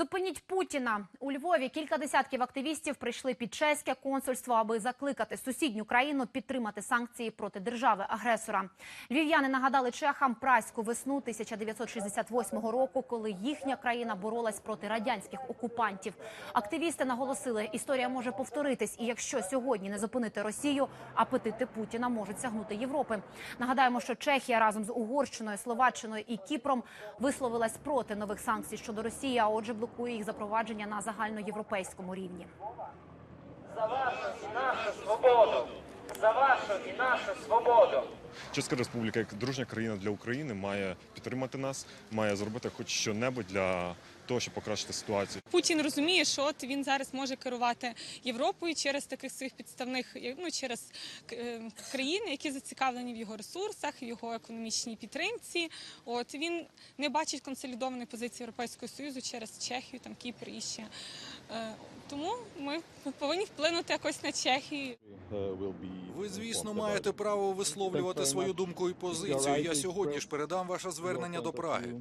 Зупиніть Путіна у Львові. Кілька десятків активістів прийшли під чеське консульство, аби закликати сусідню країну підтримати санкції проти держави агресора. Львів'яни нагадали чехам праську весну 1968 року, коли їхня країна боролась проти радянських окупантів. Активісти наголосили, історія може повторитись, і якщо сьогодні не зупинити Росію, апетити Путіна можуть сягнути Європи. Нагадаємо, що Чехія разом з Угорщиною, Словаччиною і Кіпром висловилась проти нових санкцій щодо Росії, а отже, блокує їх запровадження на загальноєвропейському рівні. За вас наша нашу свободу! За вашу і нашу свободу! Чеська республіка, як дружня країна для України, має підтримати нас, має зробити хоч що-небудь для того, щоб покращити ситуацію. Путін розуміє, що от він зараз може керувати Європою через таких своїх підставних, ну через е, країни, які зацікавлені в його ресурсах, в його економічній підтримці. От він не бачить консолідованої позиції Європейського союзу через Чехію, там Кіпр і ще. Е, Тому ми повинні вплинути якось на Чехію. Ви, звісно, маєте право висловлювати свою думку і позицію. Я сьогодні ж передам ваше звернення до Праги.